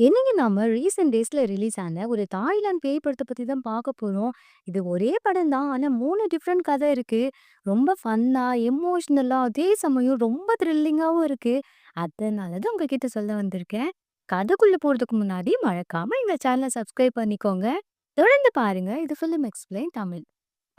இன்னைக்கு நாம ரீசெண்ட் டேஸ்ல ரிலீஸ் ஆன ஒரு தாய்லாந்து பேய் படத்தை பத்தி தான் பார்க்க போறோம். இது ஒரே படம் தான். ஆனா மூணு டிஃப்ரெண்ட் கதை இருக்கு. ரொம்ப ஃபன்னா, எமோஷனலா அதே சமயம் ரொம்ப த்ரில்லிங்காவும் இருக்கு. அதனால தான் உங்ககிட்ட சொல்ல வந்திருக்கேன். கதைக்குள்ள போறதுக்கு முன்னாடி மறக்காம எங்க சேனல சப்ஸ்கிரைப் பண்ணிக்கோங்க. தொடர்ந்து பாருங்க. இது ஃபிலிம் எக்ஸ்பிளைன் தமிழ்.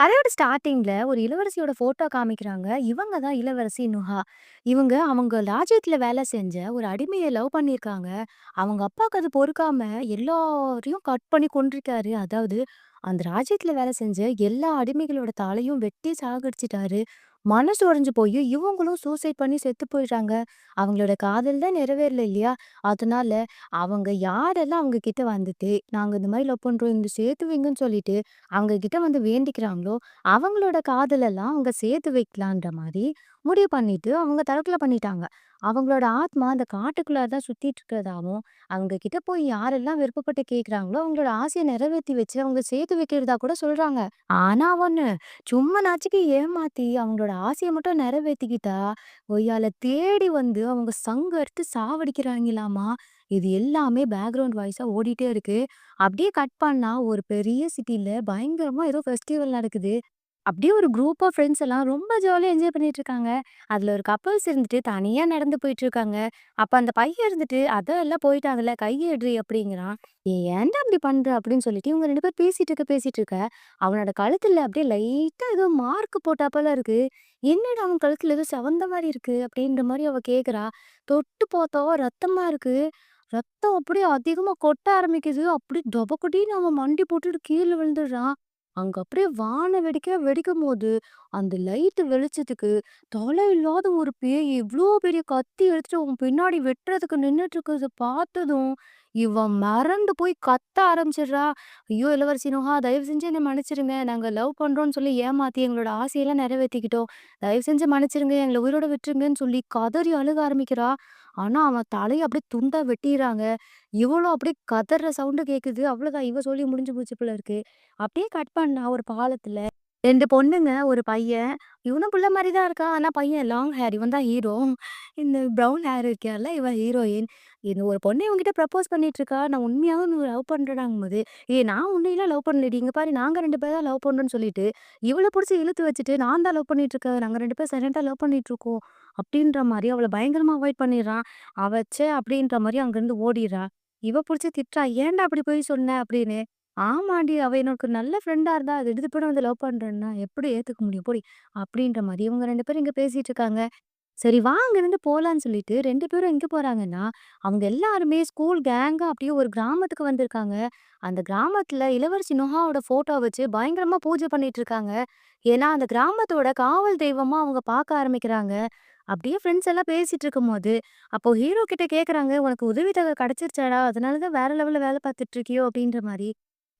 கதையோட ஸ்டார்டிங்ல ஒரு இளவரசியோட ஃபோட்டோ காமிக்கிறாங்க. இவங்க தான் இளவரசி நுஹா. இவங்க அவங்க ராஜ்யத்துல வேலை செஞ்ச ஒரு அடிமையை லவ் பண்ணியிருக்காங்க. அவங்க அப்பாக்கு அது பொறுக்காம எல்லாரையும் கட் பண்ணி கொண்டிருக்காரு அதாவது அந்த ராஜ்யத்துல வேலை செஞ்ச எல்லா அடிமைகளோட தலையும் வெட்டி சாகடிச்சிட்டாரு மனசு உடைஞ்சு போய் இவங்களும் சூசைட் பண்ணி செத்து போயிடுறாங்க. அவங்களோட காதல் தான் நிறைவேறல இல்லையா? அதனால அவங்க யாரெல்லாம் அவங்க கிட்ட வந்துட்டு, நாங்க இந்த மாதிரி லவ் பண்றோம். இந்த சேர்த்து வைங்கன்னு சொல்லிட்டு, அவங்க கிட்ட வந்து வேண்டிக்கிறாங்களோ, அவங்களோட காதலெல்லாம் அவங்க சேர்த்து வைக்கலான்ற மாதிரி முடிவு பண்ணிட்டு, அவங்க தரக்குள்ள பண்ணிட்டாங்க. அவங்களோட ஆத்மா அந்த காட்டுக்குள்ள தான் சுத்திட்டு இருக்கிறதாவும், அவங்க கிட்ட போய் யாரெல்லாம் விருப்பப்பட்டு கேட்குறாங்களோ, அவங்களோட ஆசையை நிறைவேத்தி வச்சு, அவங்க சேர்த்து வைக்கிறதா கூட சொல்றாங்க. ஆனா ஒண்ணு, சும்மா நாச்சுக்கு ஏமாத்தி அவங்களோட ஆசையை மட்டும் நிறைவேத்திக்கிட்டா, கொய்யால தேடி வந்து அவங்க சங்கரித்து சாவடிக்கிறாங்களாமா. இது எல்லாமே பேக்ரவுண்ட் வாய்ஸா ஓடிட்டே இருக்கு. அப்படியே கட் பண்ணா ஒரு பெரிய சிட்டில பயங்கரமா ஏதோ ஃபெஸ்டிவல் நடக்குது. அப்படியே ஒரு குரூப் ஆஃப் ஃப்ரெண்ட்ஸ் எல்லாம் ரொம்ப ஜாலியாக என்ஜாய் பண்ணிட்டு இருக்காங்க. அதில் ஒரு கப்பல்ஸ் இருந்துட்டு தனியாக நடந்து போயிட்டு இருக்காங்க. அப்போ அந்த பையன் இருந்துட்டு, அதெல்லாம் எல்லாம் போயிட்டாங்கல்ல, கைய அப்படிங்கிறான். ஏன்டா இப்படி பண்ற?" அப்படின்னு சொல்லிட்டு இவங்க ரெண்டு பேரும் பேசிட்டு இருக்க பேசிட்டு இருக்க, அவனோட கழுத்துல அப்படியே லைட்டா ஏதோ மார்க் போட்டாப்போல இருக்கு. "என்னடா அவன் கழுத்துல ஏதோ செவந்த மாதிரி இருக்கு" அப்படின்ற மாதிரி அவ கேட்குறா தொட்டு பார்த்தா ரத்தமா இருக்கு. ரத்தம் அப்படியே அதிகமா கொட்ட ஆரம்பிக்குது. அப்படி டபக்குடின்னு அவன் மண்டி போட்டுட்டு கீழே விழுந்துடுறான். அங்க அப்படியே வான வெடிக்க வெடிக்கும்போது, அந்த லைட்டு வெளிச்சத்துக்கு தலை இல்லாத ஒரு பேய் இவ்ளோ பெரிய கத்தி எடுத்துட்டு அவன் பின்னாடி வெட்டுறதுக்கு நின்னுட்டு இருக்கிறத பார்த்ததும், இவன் மிரண்டு போய் கத்த ஆரம்பிச்சிடுறா. "ஐயோ! இளவரசி நோகா தயவு செஞ்சு என்ன மன்னிச்சிடுங்க. நாங்க லவ் பண்றோம்னு சொல்லி ஏமாத்தி எங்களோட ஆசையெல்லாம் நிறைவேத்திக்கிட்டோம். தயவு செஞ்சு மன்னிச்சிடுங்க. எங்கள உயிரோட விட்டுருங்கன்னு" சொல்லி கதறி அழுக ஆரம்பிக்கிறா. ஆனா அவன் தலையை அப்படியே துண்டா வெட்டிடுறாங்க இவளும் அப்படியே கதற சவுண்டு கேட்குது. அவ்வளோதான் இவ சொல்லி முடிஞ்சு போச்சு போல இருக்கு. அப்படியே கட் பண்ணா ஒரு பாலத்துல ரெண்டு பொண்ணுங்க, ஒரு பையன். இவனும் பிள்ளை மாதிரி தான் இருக்கா ஆனா பையன் லாங் ஹேர். இவன் தான் ஹீரோ. இந்த ப்ரவுன் ஹேர் இருக்கால்ல, இவன் ஹீரோயின். இந்த ஒரு பொண்ணு இவங்ககிட்ட ப்ரப்போஸ் பண்ணிட்டு இருக்கா. "நான் உண்மையாகவும் நீ லவ் பண்ணுறடாங்கம்போது ஏ நான் உன்னையெல்லாம் லவ் பண்ணலடி. இங்க பாரு நாங்க 2 பேர் தான் லவ் பண்றோம்ன்னு" சொல்லிட்டு, இவளை பிடிச்சி இழுத்து வச்சுட்டு, "நான் தான் லவ் பண்ணிட்டு இருக்கேன். நாங்க ரெண்டு பேரும் சைலன்ட்டா லவ் பண்ணிட்டு இருக்கோம்" அப்படின்ற மாதிரி அவளை பயங்கரமா அவாய்ட் பண்ணிடுறான் அவச்சே அப்படின்ற மாதிரி அங்கிருந்து ஓடிர்றா. இவ பிடிச்சி திட்டுறா. "ஏன்டா அப்படி போய் சொன்ன?" அப்படின்னு. "ஆமாண்டி அவ எனக்கு நல்ல ஃப்ரெண்டா இருந்தா, அது திடுதிப்புன்னு வந்து லவ் பண்றேன்னா எப்படி ஏத்துக்க முடியும்? போடி" அப்படின்ற மாதிரி இவங்க ரெண்டு பேரும் இங்க பேசிட்டு இருக்காங்க. சரி வா அங்கருந்து போலான்னு சொல்லிட்டு ரெண்டு பேரும் எங்க போறாங்கன்னா, அவங்க எல்லாருமே ஸ்கூல் கேங்கா அப்படியே ஒரு கிராமத்துக்கு வந்திருக்காங்க. அந்த கிராமத்துல இளவரசி நுஹாவோட ஃபோட்டோ வச்சு பயங்கரமா பூஜை பண்ணிட்டு இருக்காங்க. ஏன்னா, அந்த கிராமத்தோட காவல் தெய்வமா அவங்க பார்க்க ஆரம்பிக்கிறாங்க. அப்படியே ஃப்ரெண்ட்ஸ் எல்லாம் பேசிட்டு இருக்கும்போது, அப்போ ஹீரோ கிட்ட கேட்குறாங்க, "உனக்கு உதவித்தொகை கிடைச்சிருச்சாடா? அதனால தான் வேற லெவல்ல வேலை பார்த்துட்டு இருக்கியோ?" அப்படின்ற மாதிரி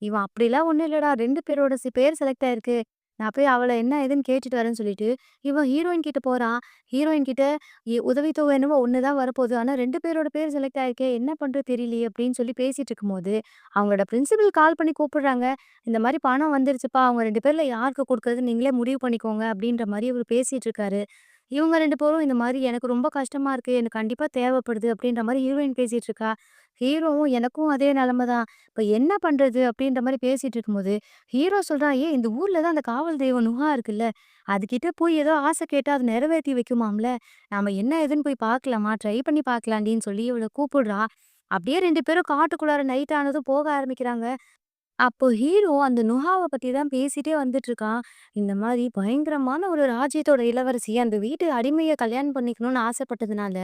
இவன் "அப்படிலாம் ஒண்ணும் இல்லடா. ரெண்டு பேரோட சி பேர் செலக்ட் ஆயிருக்கு. நான் போய் அவளை என்ன ஏதுன்னு கேட்டுட்டு வரேன்னு" சொல்லிட்டு, இவன் ஹீரோயின் கிட்ட போறான். ஹீரோயின் கிட்ட உதவித்தொகை என்னமோ ஒன்று தான் வரப்போகுது. ஆனா ரெண்டு பேரோட பேர் செலக்ட் ஆயிருக்கே. என்ன பண்றது தெரியலையே அப்படின்னு சொல்லி பேசிட்டு இருக்கும்போது, அவங்களோட பிரின்சிபல் கால் பண்ணி கூப்பிடுறாங்க. "இந்த மாதிரி பணம் வந்துருச்சுப்பா. அவங்க ரெண்டு பேர்ல யாருக்கு கொடுக்குறது நீங்களே முடிவு பண்ணிக்கோங்க" அப்படின்ற மாதிரி இவர் பேசிட்டு இருக்காரு. இவங்க ரெண்டு பேரும் இந்த மாதிரி "எனக்கு ரொம்ப கஷ்டமா இருக்கு. எனக்கு கண்டிப்பா தேவைப்படுது" அப்படின்ற மாதிரி ஹீரோயின் பேசிட்டு இருக்கா. ஹீரோவும் "எனக்கும் அதே நிலைமை தான். இப்போ என்ன பண்ணுறது அப்படின்ற மாதிரி பேசிட்டு இருக்கும்போது, ஹீரோ சொல்கிறான் ஏன் இந்த ஊரில் தான் அந்த காவல் தெய்வம் நுகா இருக்குல்ல. அதுகிட்ட போய் ஏதோ ஆசை கேட்டால் அது நிறைவேத்தி வைக்குமாம்ல. நாம் என்ன ஏதுன்னு போய் பார்க்கலாமா? ட்ரை பண்ணி பார்க்கலாம்டின்னு" சொல்லி இவளை கூப்பிடுறா. அப்படியே ரெண்டு பேரும் காட்டுக்குள்ளார நைட் ஆனதும் போக ஆரம்பிக்கிறாங்க. அப்போ ஹீரோ அந்த நுஹாவ பத்தி தான் பேசிட்டே வந்துட்டுருக்கான். இந்த மாரி பயங்கரமான ஒரு ராஜ்யத்தோட இளவரசி அந்த வீட்டு அடிமைய கல்யாணம் பண்ணிக்கணும்னு ஆசைப்பட்டதுனால,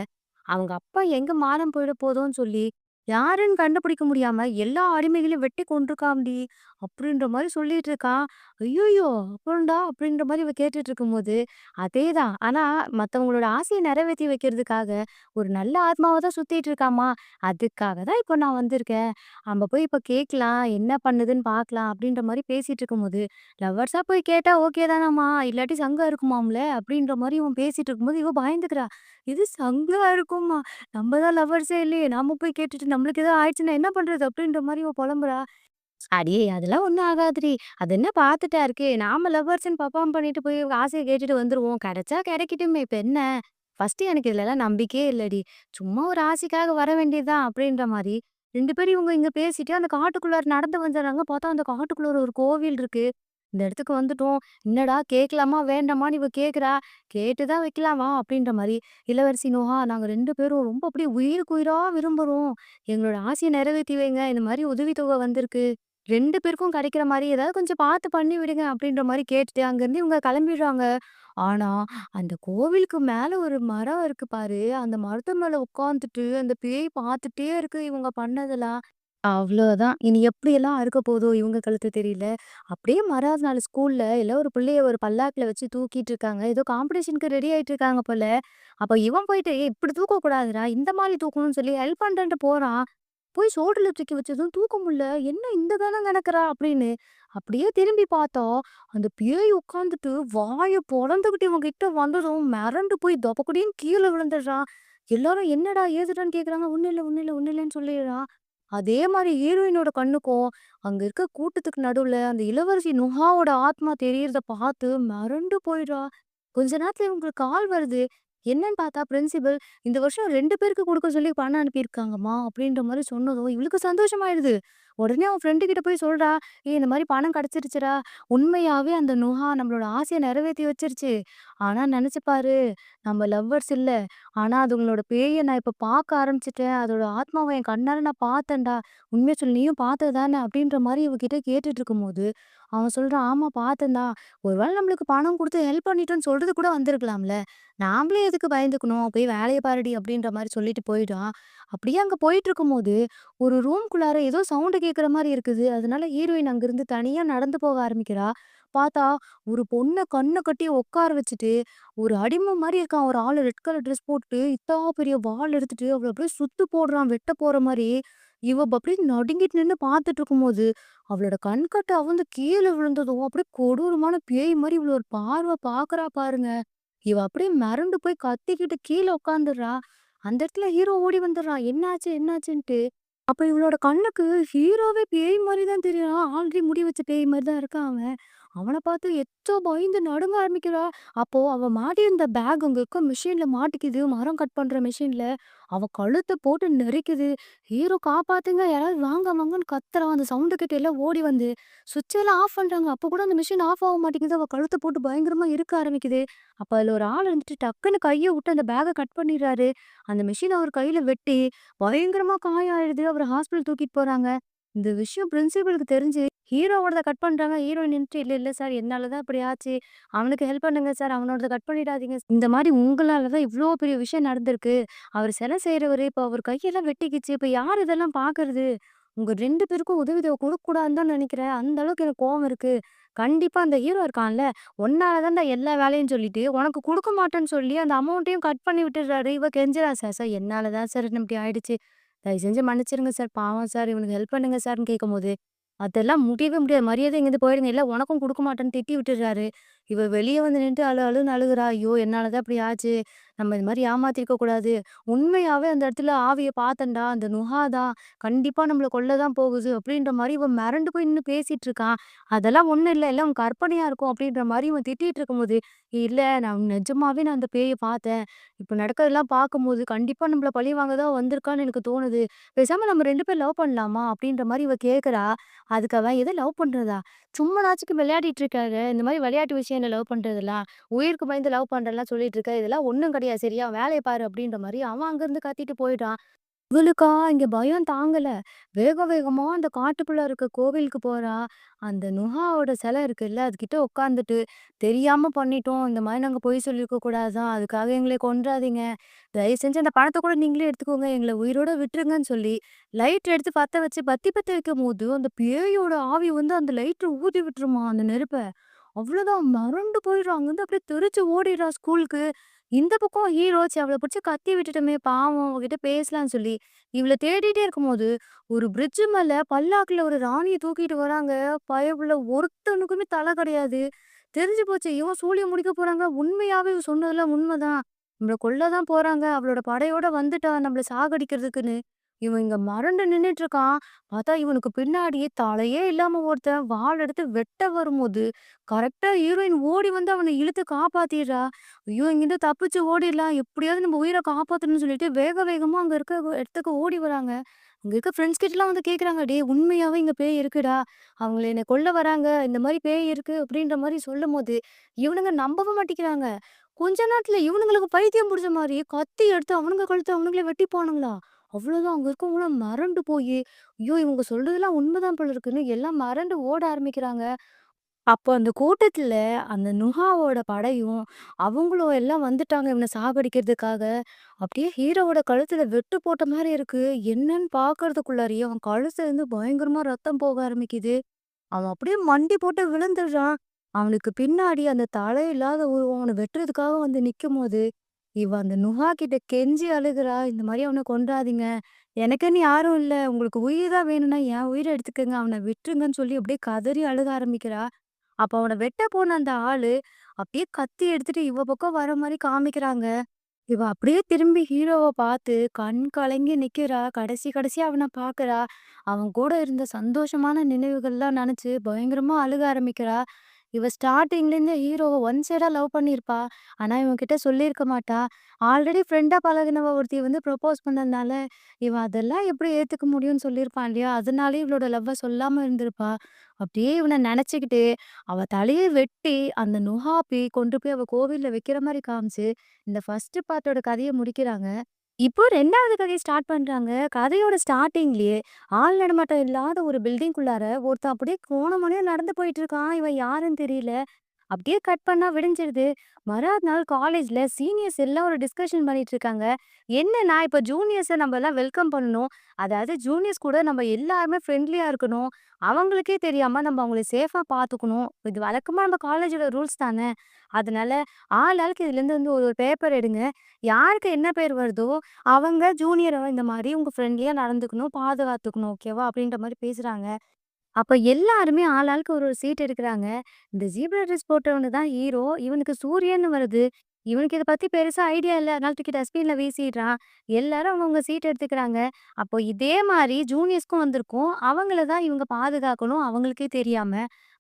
அவங்க அப்பா எங்க மானம் போயிட போதோன்னு சொல்லி, யாருன்னு கண்டுபிடிக்க முடியாம எல்லா அடிமைகளையும் வெட்டி கொன்றுக்காம்டி! அப்படின்ற மாதிரி சொல்லிட்டு இருக்கான். ஐயோயோ அப்புறம்டா? அப்படின்ற மாதிரி இவ கேட்டுட்டு இருக்கும்போது, அதேதான். ஆனா மத்தவங்களோட ஆசையை நிறைவேத்தி வைக்கிறதுக்காக, ஒரு நல்ல ஆத்மாவை தான் சுத்திட்டு இருக்காமா. அதுக்காக தான் இப்போ நான் வந்திருக்கேன். நம்ம போய் இப்ப கேட்கலாம். என்ன பண்ணுதுன்னு பார்க்கலாம் அப்படின்ற மாதிரி பேசிட்டு இருக்கும்போது, லவ்வர்ஸா போய் கேட்டா ஓகே தானம்மா. இல்லாட்டி சங்கம் இருக்குமாம்ல அப்படின்ற மாதிரி இவன் பேசிட்டு இருக்கும்போது, இவ பயந்துக்கிறா. இது சங்கா இருக்குமா? நம்ம தான் லவ்வர்ஸே இல்லையே. நாம போய் கேட்டுட்டு நம்மளுக்கு ஏதோ ஆயிடுச்சுன்னா என்ன பண்றது? அப்படின்ற மாதிரி இவ புலம்புறா. அடியே அதெல்லாம் ஒன்றும் ஆகாதுடி. அது என்ன பார்த்துட்டா இருக்கு. நாம லவ்வர்ஸ்ன்னு பர்ஃபார்ம் பண்ணிட்டு போய் ஆசையை கேட்டுட்டு வந்துருவோம். கிடைச்சா கிடைக்கட்டுமே. இப்போ என்ன? ஃபர்ஸ்ட் எனக்கு இதுலலாம் நம்பிக்கையே இல்லடி. சும்மா ஒரு ஆசைக்காக வர வேண்டியதுதான் அப்படின்ற மாதிரி ரெண்டு பேரும் இவங்க இங்க பேசிட்டு அந்த காட்டுக்குள்ளார் நடந்து வந்துடுறாங்க. பார்த்தா அந்த காட்டுக்குள்ளார ஒரு கோவில் இருக்கு. இந்த இடத்துக்கு வந்துட்டோம். "என்னடா கேட்கலாமா? வேண்டாமான்னு இவ கேட்கிறா. கேட்டு தான் அப்படின்ற மாதிரி இளவரசி நுஹா, "நாங்க ரெண்டு பேரும் ரொம்ப அப்படியே உயிருக்கு உயிரா விரும்புறோம். எங்களோட ஆசையை நிறைவேத்தி வைங்க. இந்த மாரி உதவித்தொகை வந்திருக்கு. ரெண்டு பேருக்கும் கிடைக்கிற மாதிரி ஏதாவது கொஞ்சம் பார்த்து பண்ணி விடுங்க" அப்படின்ற மாதிரி கேட்டுட்டு அங்கேருந்து இவங்க கிளம்பிடுறாங்க. ஆனா, அந்த கோவிலுக்கு மேல ஒரு மரம் இருக்கு பாரு. அந்த மரத்து மேல உட்காந்துட்டு அந்த பேய் பார்த்துட்டே இருக்கு இவங்க பண்ணதெல்லாம். அவ்வளோதான். இனி எப்படியெல்லாம் அறுக்க போதோ இவங்க கழுத்து தெரியல. அப்படியே மறாவது நாள் ஸ்கூல்ல எல்லாம் ஒரு புள்ளைய ஒரு பல்லாக்குல வச்சு தூக்கிட்டு இருக்காங்க. ஏதோ காம்படிஷனுக்கு ரெடி ஆயிட்டு இருக்காங்க போல. அப்ப இவன் போயிட்டு "ஏய் இப்படி தூக்கக்கூடாதுடா. இந்த மாதிரி தூக்கணும்னு" சொல்லி ஹெல்ப் பண்றேன்ட்டு போறான். போய் ஷோல்டர்ல தூக்கி வச்சதும் தூக்க முடியல. "என்ன இந்த தான கிடக்குறா" அப்படின்னு. அப்படியே திரும்பி பார்த்தா, அந்த பேய் உட்காந்துட்டு வாய பொளந்துகிட்டு இவன் கிட்ட வந்ததும் மிரண்டு போய் தொபக்குடின்னு கீழ விழுந்துடுறான். எல்லாரும் "என்னடா? ஏதுடான்னு?" கேட்குறாங்க. "ஒண்ணும் இல்ல, ஒண்ணும் இல்ல, ஒண்ணும் இல்லன்னு" சொல்லிடுறான். அதே மாதிரி ஹீரோயினோட கண்ணுக்கும், அங்க இருக்க கூட்டத்துக்கு நடுவுல அந்த இளவரசி நுஹாவோட ஆத்மா தெரியறத பார்த்து மறண்டு போயிடுறா. கொஞ்ச நேரத்துல இவங்களுக்கு கால் வருது. என்னன்னு பார்த்தா பிரின்சிபல், "இந்த வருஷம் ரெண்டு பேருக்கு கொடுக்க சொல்லி பணம் அனுப்பியிருக்காங்கம்மா" அப்படின்ற மாதிரி சொன்னதும் இவளுக்கு சந்தோஷமாயிடுது. உடனே அவன் ஃப்ரெண்டு கிட்ட போய் சொல்றா, ஏ இந்த மாதிரி பணம் கிடைச்சிருச்சுடா. உண்மையாவே அந்த நுஹா நம்மளோட ஆசையை நிறைவேற்றி வச்சிருச்சு. ஆனா நினைச்சுப்பாரு நம்ம லவ்வர்ஸ் இல்ல. ஆனா அதுங்களோட பேய நான் இப்ப பார்க்க ஆரம்பிச்சிட்டேன் அதோட ஆத்மாவை என் கண்ணால நான் பார்த்தேன்டா. உண்மையை சொல்லி நீயும் பார்த்ததானே அப்படின்ற மாதிரி இவகிட்ட கேட்டுட்டு இருக்கும்போது, அவன் சொல்றான், "ஆமா பார்த்தேன்டா ஒருவேளை ஒரு நம்மளுக்கு பணம் கொடுத்து ஹெல்ப் பண்ணிட்டோன்னு சொல்றது கூட வந்திருக்கலாம்ல. நாமளே எதுக்கு பயந்துக்கணும்? போய் வேலையை பாருடி" அப்படின்ற மாதிரி சொல்லிட்டு போயிட்டான். அப்படியே அங்க போயிட்டுருக்கும்போது, ஒரு ரூம்குள்ளார ஏதோ சவுண்டு கேட்குற மாதிரி இருக்குது. அதனால ஹீரோயின் அங்கிருந்து தனியா நடந்து போக ஆரம்பிக்கிறா. பார்த்தா, ஒரு பொண்ணை கண்ணை கட்டி உட்கார வச்சுட்டு, ஒரு அடிமை மாதிரி இருக்கான் ஒரு ஆள் ரெட் கலர் ட்ரெஸ் போட்டுட்டு, இத்தா பெரிய வாள் எடுத்துட்டு அவளை அப்படியே சுத்து போடுறான் வெட்ட போற மாதிரி இவ அப்படியே நடுங்கிட்டு நின்று பார்த்துட்டு இருக்கும்போது, அவளோட கண்கட்டை அவந்து கீழே விழுந்ததும், அப்படியே கொடூரமான பேய் மாதிரி இவ்வளோ ஒரு பார்வை பார்க்குறா பாருங்க. இவ அப்படியே மிரண்டு போய் கத்திக்கிட்டு கீழே உட்காந்துடுறா அந்த இடத்துல ஹீரோ ஓடி வந்துடுறான். என்னாச்சு? என்னாச்சுன்ட்டு. அப்ப இவளோட கண்ணுக்கு ஹீரோவே பேய் மாதிரி தான் தெரியும் ஆல்ரெடி முடி வச்ச பேய் மாதிரி தான் இருக்கான் அவன். அவனை பார்த்து எச்சோ பயந்து நடுங்க ஆரம்பிக்கிறா. அப்போ அவ மாட்டியிருந்த பேக் அங்க இருக்க மிஷின்ல மாட்டிக்குது. மரம் கட் பண்ற மிஷின்ல. அவ கழுத்தை போட்டு நெரிக்குது. ஹீரோ காப்பாத்துங்க! யாராவது வாங்க வாங்கன்னு கத்துறான். அந்த சவுண்டு கிட்ட எல்லாம் ஓடி வந்து சுவிட்ச் எல்லாம் ஆஃப் பண்றாங்க. அப்ப கூட அந்த மிஷின் ஆஃப் ஆக மாட்டேங்குது. அவ கழுத்தை போட்டு பயங்கரமா இருக்க ஆரம்பிக்குது. அப்ப அதுல ஒரு ஆள் இருந்துட்டு டக்குன்னு கையை விட்டு அந்த பேகை கட் பண்ணிடுறாரு. அந்த மிஷின் அவர் கையில வெட்டி, பயங்கரமா காயம் ஆயிடுது. அவர் ஹாஸ்பிட்டல் தூக்கிட்டு போறாங்க. இந்த விஷயம் பிரின்சிபலுக்கு தெரிஞ்சு ஹீரோவோடத கட் பண்றாங்க. ஹீரோயின் நின்றுட்டு "இல்ல, இல்ல சார். என்னால் தான் இப்படி ஆச்சு. அவனுக்கு ஹெல்ப் பண்ணுங்க சார். அவனோடத கட் பண்ணிடாதீங்க. இந்த மாதிரி உங்களால் தான் இவ்வளோ பெரிய விஷயம் நடந்திருக்கு. அவர் சிலை செய்கிறவர் இப்ப அவர் கையெல்லாம் வெட்டிக்கிச்சு. இப்ப யார் இதெல்லாம் பார்க்கறது? உங்க ரெண்டு பேருக்கும் உதவி தேவை குடுக்கக்கூடாதுன்னு தான் நினைக்கிறேன் அந்த அளவுக்கு எனக்கு கோவம் இருக்கு. கண்டிப்பா அந்த ஹீரோ இருக்கான்ல, ஒன்னால தான் எல்லா வேலையும் சொல்லிட்டு, உனக்கு கொடுக்க மாட்டேன்னு சொல்லி அந்த அமௌண்ட்டையும் கட் பண்ணி விட்டுடுறாரு." இவ கெஞ்சிடா "சார், சார் என்னால் தான் சார் இப்படி ஆயிடுச்சு. தயவு செஞ்சு மன்னிச்சிருங்க சார். பாவம் சார். இவனுக்கு ஹெல்ப் பண்ணுங்க சார்ன்னு" கேட்கும்போது, அதெல்லாம் முடியவே முடியாது. மரியாதை இங்கேருந்து போயிடுங்க. இல்லை உனக்கும் கொடுக்க மாட்டேன்னு திட்டி விட்டுறாரு இவ வெளியே வந்து நின்று அழு அழுன்னு அழுகுறா. "ஐயோ! என்னாலதான் அப்படி ஆச்சு. நம்ம இது மாதிரி ஏமாத்திருக்க கூடாது. உண்மையாவே அந்த இடத்துல ஆவியை பார்த்தேன்டா. அந்த நுகாதான் கண்டிப்பா நம்மளை கொல்ல தான் போகுது." அப்படின்ற மாதிரி இவன் மிரண்டு போய் இன்னும் பேசிட்டு இருக்கான். "அதெல்லாம் ஒண்ணும் இல்லை எல்லாம் உன் கற்பனையா இருக்கும்." அப்படின்ற மாதிரி இவன் திட்டிட்டு இருக்கும்போது, "இல்ல நான் நிஜமாவே நான் அந்த பேயை பார்த்தேன். இப்ப நடக்கிறதெல்லாம் பார்க்கும்போது கண்டிப்பா நம்மள பழி வாங்கதான் வந்திருக்கான்னு எனக்கு தோணுது. பேசாம நம்ம ரெண்டு பேரும் லவ் பண்ணலாமா?" அப்படின்ற மாதிரி இவ கேக்குறா அதுக்கு அவன், எதை லவ் பண்றதா? சும்மா நாச்சுக்கு விளையாடிட்டு இருக்காரு இந்த மாதிரி விளையாட்டு விஷயம் இல்ல லவ் பண்ணுறதுலாம் உயிருக்கு பயந்து லவ் பண்றேன்லாம் சொல்லிட்டு இருக்க. இதெல்லாம் ஒன்றும் கிடையாது சரியா? வேலையை பாரு." அப்படின்ற மாதிரி அவன் அங்கேருந்து கத்திட்டு போயிட்டான். இவளுக்கா இங்க பயம் தாங்கல. வேக வேகமா அந்த காட்டுக்குள்ள இருக்க கோவிலுக்கு போறா. அந்த நுஹாவோட சிலை இருக்குல்ல, அதுகிட்ட உட்காந்துட்டு, "தெரியாம பண்ணிட்டோம். இந்த மாதிரி நாங்க பொய் சொல்லியிருக்க தான். அதுக்காக எங்களை கொன்றாதீங்க. தயவு செஞ்சு அந்த பணத்தை கூட நீங்களே எடுத்துக்கோங்க. எங்களை உயிரோட விட்டுருங்கன்னு" சொல்லி லைட் எடுத்து பத்த வச்சு பத்தி பத்த வைக்கும்போது, அந்த பேயோட ஆவி வந்து அந்த லைட்டை ஊதி விட்டுருமா அந்த நெருப்பை அவ்வளோதான் மறண்டு போயிடும் அங்கேருந்து அப்படியே தெரிச்சு ஓடிடுறா ஸ்கூலுக்கு. இந்த பக்கம் ஹீரோ, அவளை பிடிச்சி கத்தி விட்டுட்டோமே பாவம். அவகிட்ட பேசலாம்னு" சொல்லி இவளை தேடிட்டே இருக்கும்போது, ஒரு பிரிட்ஜு மேல பல்லாக்குல ஒரு ராணியை தூக்கிட்டு வராங்க. பயப்புள்ள ஒருத்தனுக்குமே தலை கிடையாது. தெரிஞ்சு போச்சு. இவன் சூழிய முடிக்க போறாங்க. உண்மையாவே இவ சொன்னதெல்லாம் உண்மைதான் நம்மளை கொல்லதான் போறாங்க. அவளோட படையோட வந்துட்டா நம்மள சாகடிக்கிறதுக்குன்னு. இவன் இங்க மறண்டு நின்றுட்டு இருக்கான். பார்த்தா இவனுக்கு பின்னாடி தலையே இல்லாம ஒருத்தன் வாள் எடுத்து வெட்ட வரும்போது, கரெக்டா ஹீரோயின் ஓடி வந்து அவனை இழுத்து காப்பாத்திடுறா ஐயோ! இங்கேருந்து தப்பிச்சு ஓடிடலாம் எப்படியாவது நம்ம உயிரை காப்பாத்தணும்னு சொல்லிட்டு வேக வேகமா அங்க இருக்க இடத்துக்கு ஓடி வராங்க. அங்க இருக்க ஃப்ரெண்ட்ஸ் கிட்டலாம் வந்து கேக்குறாங்க டே உண்மையாவே இங்க பேய் இருக்குடா. அவங்கள என்னை கொல்ல வராங்க. இந்த மாதிரி பேய் இருக்கு." அப்படின்ற மாரி சொல்லும்போது, இவனுங்க நம்பவும் மாட்டேங்கிறாங்க. கொஞ்ச நேரத்துல இவனுங்களுக்கு பைத்தியம் பிடிச்ச மாதிரி கத்தி எடுத்து அவனுங்க கழுத்து அவனுங்களே வெட்டி போனுங்களா அவ்வளோதான் அங்க இருக்கவங்கலாம் மறண்டு போயி, ஐயோ! இவங்க சொல்றதெல்லாம் உண்மைதான் போல இருக்குன்னு எல்லாம் மறண்டு ஓட ஆரம்பிக்கிறாங்க. அப்போ அந்த கூட்டத்துல அந்த நுஹாவோட படையும், அவங்களும் எல்லாம் வந்துட்டாங்க இவனை சாகடிக்கிறதுக்காக. அப்படியே ஹீரோவோட கழுத்துல வெட்டு போட்ட மாதிரி இருக்கு. என்னன்னு பார்க்கறதுக்குள்ளாரயே அவன் கழுத்துலேருந்து பயங்கரமா ரத்தம் போக ஆரம்பிக்குது. அவன் அப்படியே மண்டி போட்டு விழுந்துடுறான். அவனுக்கு பின்னாடி அந்த தலை இல்லாத உருவம் அவனை வெட்டுறதுக்காக வந்து நிற்கும் போது இவ அந்த நுஹா கிட்ட கெஞ்சி அழுகுறா. இந்த மாரி அவன கொன்றாதீங்க. எனக்குன்னு யாரும் இல்ல. உங்களுக்கு உயிர் தான் வேணும்னா என் உயிர எடுத்துக்கங்க. அவன விட்டுருங்கன்னு சொல்லி அப்படியே கதறி அழுக ஆரம்பிக்கிறா. அப்ப அவன வெட்ட போன அந்த ஆளு, அப்படியே கத்தி எடுத்துட்டு இவ பக்கம் வர மாரி காமிக்கிறாங்க. இவ அப்படியே திரும்பி ஹீரோவ பார்த்து கண் கலங்கி நிக்கிறா. கடைசி கடைசியா அவன பாக்குறா. அவன் கூட இருந்த சந்தோஷமான நினைவுகள்லாம் நினைச்சு பயங்கரமா அழுக ஆரம்பிக்கிறா. இவ ஸ்டார்டிங்லேருந்து ஹீரோவை ஒன் சைடாக லவ் பண்ணியிருப்பா. ஆனால் இவன்கிட்ட சொல்லியிருக்க மாட்டா. ஆல்ரெடி ஃப்ரெண்டாக பழகினவ ஒருத்தி வந்து ப்ரொப்போஸ் பண்ணதுனால, இவன் அதெல்லாம் எப்படி ஏற்றுக்க முடியும்னு சொல்லியிருப்பான் இல்லையா? அதனாலேயே இவளோட லவ்வை சொல்லாமல் இருந்திருப்பா. அப்படியே இவனை நினச்சிக்கிட்டு அவ தலையை வெட்டி அந்த நுஹாப்பி கொண்டு போய் அவள் கோவிலில் வைக்கிற மாதிரி காமிச்சு, இந்த ஃபஸ்ட்டு பார்ட்டோட கதையை முடிக்கிறாங்க. இப்போ ரெண்டாவது கதையை ஸ்டார்ட் பண்றாங்க. கதையோட ஸ்டார்டிங்லேயே ஆள் நடமாட்டம் இல்லாத ஒரு பில்டிங்குள்ளார ஒருத்தன் அப்படியே கோணமனே நடந்து போயிட்டு இருக்கான். இவன் யாருன்னு தெரியல. அப்படியே கட் பண்ணா விடிஞ்சிருது. மறாத நாள் காலேஜ்ல சீனியர்ஸ் எல்லாம் ஒரு டிஸ்கஷன் பண்ணிட்டு இருக்காங்க. என்னன்னா, இப்ப நம்ம எல்லாம் வெல்கம் பண்ணணும். அதாவது ஜூனியர்ஸ் கூட நம்ம எல்லாருமே ஃப்ரெண்ட்லியா இருக்கணும். அவங்களுக்கே தெரியாம நம்ம அவங்கள சேஃபா பார்த்துக்கணும். இது வழக்கமா நம்ம காலேஜோட ரூல்ஸ் தானே. அதனால ஆள் ஆளுக்கு இதுலேருந்து வந்து ஒரு ஒரு பேப்பர் எடுங்க. யாருக்கு என்ன பேர் வருதோ, அவங்க ஜூனியரை இந்த மாதிரி உங்க ஃப்ரெண்ட்லியா நடந்துக்கணும், பாதுகாத்துக்கணும். ஓகேவா? அப்படின்ற மாதிரி பேசுறாங்க. அப்ப எல்லாருமே ஆளாளுக்கு ஒரு ஒரு சீட் எடுக்குறாங்க. இந்த ஜீப்ரா ட்ரெஸ் போட்டவனு தான் ஹீரோ. இவனுக்கு சூர்யான்னு வருது. இவனுக்கு இத பத்தி பெருசா ஐடியா இல்ல. அதனால தூக்கி டஸ்ட்பின்ல வீசிடுறான். எல்லாரும் அவங்கவங்க சீட் எடுத்துக்கிறாங்க. அப்போ இதே மாரி ஜூனியர்ஸ்க்கும் வந்திருக்கும். அவங்கள தான் இவங்க பாதுகாக்கணும். அவங்களுக்கே தெரியாம.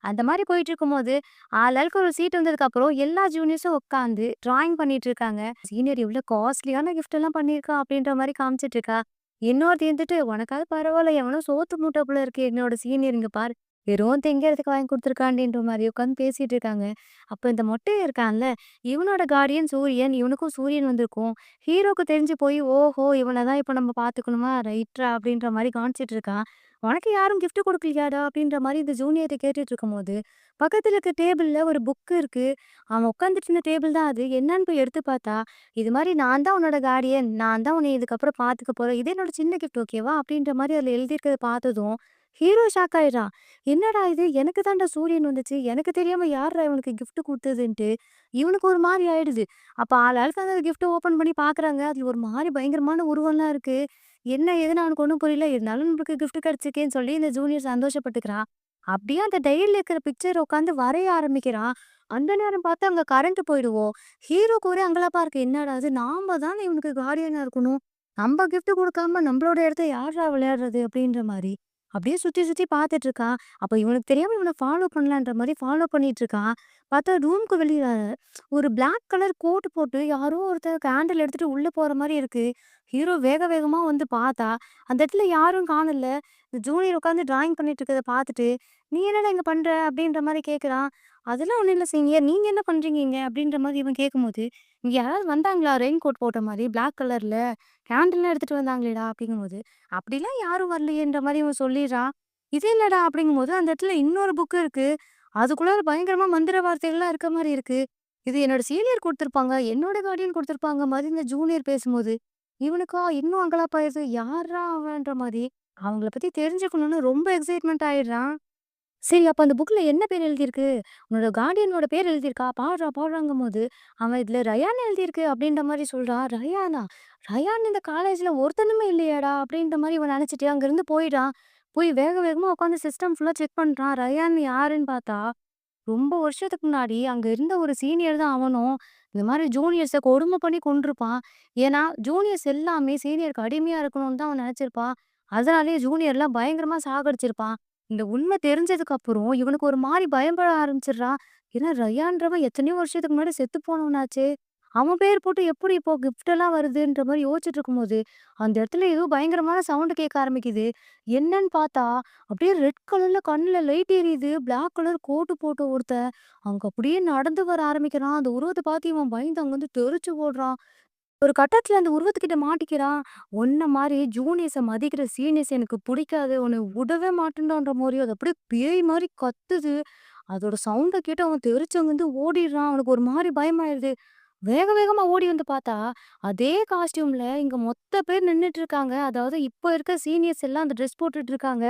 அந்த மாரி போயிட்டுருக்கும்போது, ஆளாளுக்கு ஒரு சீட் வந்ததுக்கப்புறம் எல்லா ஜூனியர்ஸும் உட்காந்து டிராயிங் பண்ணிட்டு இருக்காங்க. சீனியர் இவ்ளோ காஸ்ட்லியான கிஃப்ட் எல்லாம் பண்ணியிருக்கா அப்படின்ற மாரி காமிச்சிட்டு இருக்கா. இன்னொருத்தி இருந்துட்டு, "உனக்காவது பரவாயில்ல எவனோ சோத்து மூட்டை போல இருக்கு. என்னோட சீனியர் இங்க பாரு. வெறும் திங்கிறதுக்கு வாங்கி கொடுத்துருக்காண்டின்ற மாதிரி உட்காந்து பேசிட்டு இருக்காங்க. அப்போ இந்த மொட்டை இருக்கான்ல, இவனோட கார்டியன் சூரியன். இவனுக்கும் சூரியன் வந்திருக்கும். ஹீரோக்கு தெரிஞ்சு போய், "ஓஹோ! இவனை தான் இப்போ நம்ம பார்த்துக்கணுமா? ரைட்ரா" அப்படின்ற மாதிரி காமிச்சிட்டு இருக்கான். "உனக்கு யாரும் கிஃப்ட் கொடுக்கலையாடா அப்படின்ற மாதிரி இந்த ஜூனியரை கேட்டுட்டு இருக்கும்போது, பக்கத்தில் இருக்க டேபிளில் ஒரு புக்கு இருக்குது அவன் உட்காந்துட்டு இருந்த டேபிள் தான் அது. என்னன்னு போய் எடுத்து பார்த்தா, இது மாதிரி "நான் தான் உன்னோட கார்டியன். நான் தான் உன்னை இதுக்கப்புறம் பார்த்துக்க போகிறேன் இதே என்னோட சின்ன கிஃப்ட் ஓகேவா?" அப்படின்ற மாதிரி அதில் எழுதியிருக்கிறத பார்த்ததும், ஹீரோ ஷாக் ஆயிடுறான். "என்னடா இது? எனக்கு தாண்டா சூரியன் வந்துச்சு. எனக்கு தெரியாம யாரா இவனுக்கு கிஃப்ட் கொடுத்ததுன்ட்டு இவனுக்கு ஒரு மாதிரி ஆயிடுது. அப்ப ஆளாளுக்கு அந்த கிஃப்ட்டை ஓப்பன் பண்ணி பாக்குறாங்க அதுல ஒரு மாதிரி பயங்கரமான உருவம்லாம் இருக்கு. என்ன ஏதுன்னு அவனுக்கு ஒண்ணும் புரியல. இருந்தாலும் நம்மளுக்கு கிஃப்ட் கிடைச்சிருக்கேன்னு சொல்லி இந்த ஜூனியர் சந்தோஷப்பட்டுக்கிறான். அப்படியே அந்த டைரியில் இருக்கிற பிக்சர் உட்காந்து வரைய ஆரம்பிக்கிறான். அந்த நேரம் பார்த்து அங்க கரண்ட் போயிடுவோம் ஹீரோ கூட அங்கலாப்பா இருக்கு. என்னடா இது? நாம தான் இவனுக்கு கார்டியனா இருக்கணும். நம்ம கிஃப்ட் கொடுக்காம நம்மளோட இடத்த யாரா விளையாடுறது? அப்படின்ற மாதிரி அப்படியே சுற்றி சுற்றி பார்த்துட்டு இருக்கான். அப்போ இவனுக்கு தெரியாமல் இவனை ஃபாலோ பண்ணலான்ற மாதிரி ஃபாலோ பண்ணிட்டு இருக்கான். பார்த்தா ரூம்க்கு வெளிய ஒரு பிளாக் கலர் கோட் போட்டு யாரோ ஒருத்தர் கேண்டில் எடுத்துகிட்டு உள்ளே போகிற மாதிரி இருக்குது ஹீரோ வேக வேகமாக வந்து பார்த்தா, அந்த இடத்துல யாரும் காணல. இந்த ஜூனியர் உட்காந்து டிராயிங் பண்ணிட்டு இருக்கிறத பார்த்துட்டு, "நீ என்னடா இங்கே பண்ணுற அப்படின்ற மாதிரி கேட்குறான். "அதெல்லாம் ஒன்றும் இல்லை சீனியர். நீங்கள் என்ன பண்ணுறீங்க இங்க?" அப்படின்ற மாதிரி இவன் கேட்கும்போது, "இங்க யாராவது வந்தாங்களா? ரெயின் கோட் போட்ட மாதிரி பிளாக் கலர்ல. கேண்டில்லாம் எடுத்துட்டு வந்தாங்களேடா" அப்படிங்கும்போது, "அப்படிலாம் யாரும் வரலையேன்ற" மாதிரி இவன் சொல்லிடுறான். "இது என்னடா?" அப்படிங்கும்போது அந்த இடத்துல இன்னொரு புக் இருக்கு. அதுக்குள்ளார பயங்கரமா மந்திர வார்த்தைகள்லாம் இருக்க மாதிரி இருக்கு. இது என்னோட சீனியர் கொடுத்துருப்பாங்க என்னோட கார்டியன் கொடுத்துருப்பாங்க மாதிரி இந்த ஜூனியர் பேசும்போது, இவனுக்கா இன்னும் அங்கலாப்பாயிருது. யார்ரா அவன்ற மாதிரி அவங்கள பத்தி தெரிஞ்சுக்கணும்னு ரொம்ப எக்ஸைட்மெண்ட் ஆயிடுறான். சரி அப்ப அந்த புக்ல என்ன பேர் எழுதியிருக்கு? உன்னோட கார்டியனோட பேர் எழுதியிருக்கா? பாடுறா பாடுறாங்கும் போது அவன் இதுல ரயான் எழுதியிருக்கு அப்படின்ற மாதிரி சொல்கிறான் ரயானா? ரயான் இந்த காலேஜ்ல ஒருத்தனுமே இல்லையேடா! அப்படின்ற மாதிரி இவன் நினச்சிட்டு அங்கேருந்து போயிடுறான். போய் வேக வேகமா உட்காந்து சிஸ்டம் ஃபுல்லா செக் பண்றான். ரயான் யாருன்னு பார்த்தா, ரொம்ப வருஷத்துக்கு முன்னாடி அங்க இருந்த ஒரு சீனியர் தான் அவனும். இந்த மாதிரி ஜூனியர்ஸை கொடுமை பண்ணி கொண்டிருப்பான் ஏன்னா, ஜூனியர்ஸ் எல்லாமே சீனியருக்கு அடிமையா இருக்கணும்னு தான் அவன் நினச்சிருப்பான் அதனாலேயே ஜூனியர்லாம் பயங்கரமா சாகடிச்சிருப்பான். இந்த உண்மை தெரிஞ்சதுக்கு அப்புறம் இவனுக்கு ஒரு மாரி பயப்பட ஆரம்பிச்சிடுறான் ஏன்னா ரயான்றவன் எத்தனையோ வருஷத்துக்கு முன்னாடி செத்து போனவனாச்சே! அவன் பேர் போட்டு எப்படி இப்போ கிஃப்ட் எல்லாம் வருதுன்ற மாரி யோசிச்சுட்டு இருக்கும்போது, அந்த இடத்துல ஏதோ பயங்கரமான சவுண்ட் கேட்க ஆரம்பிக்குது. என்னன்னு பார்த்தா, அப்படியே ரெட் கலர்ல கண்ணுல லைட் எரியுது. பிளாக் கலர் கோட்டு போட்ட ஒருத்தன், அங்க அப்படியே நடந்து வர ஆரம்பிக்கிறான். அந்த உருவத்த பார்த்து இவன் பயந்து அங்கருந்து தெறிச்சு ஓடுறான். ஒரு கட்டத்துல அந்த உருவத்துக்கிட்ட மாட்டிக்கிறான். "உன்ன மாதிரி ஜூனியர்ஸ மதிக்கிற சீனியர்ஸ் எனக்கு பிடிக்காது உன்னை விடவே மாட்டேன்டான்ற" மாரி அது அப்படியே பேய் மாதிரி கத்துது. அதோட சவுண்டை கேட்டு அவன் தெரிச்சவங்க வந்து ஓடிடுறான். அவனுக்கு ஒரு மாதிரி பயமாயிருது. வேக வேகமா ஓடி வந்து பார்த்தா, அதே காஸ்டியூம்ல இங்க மொத்த பேர் நின்றுட்டு இருக்காங்க. அதாவது இப்போ இருக்க சீனியர்ஸ் எல்லாம் அந்த ட்ரெஸ் போட்டுட்டு இருக்காங்க.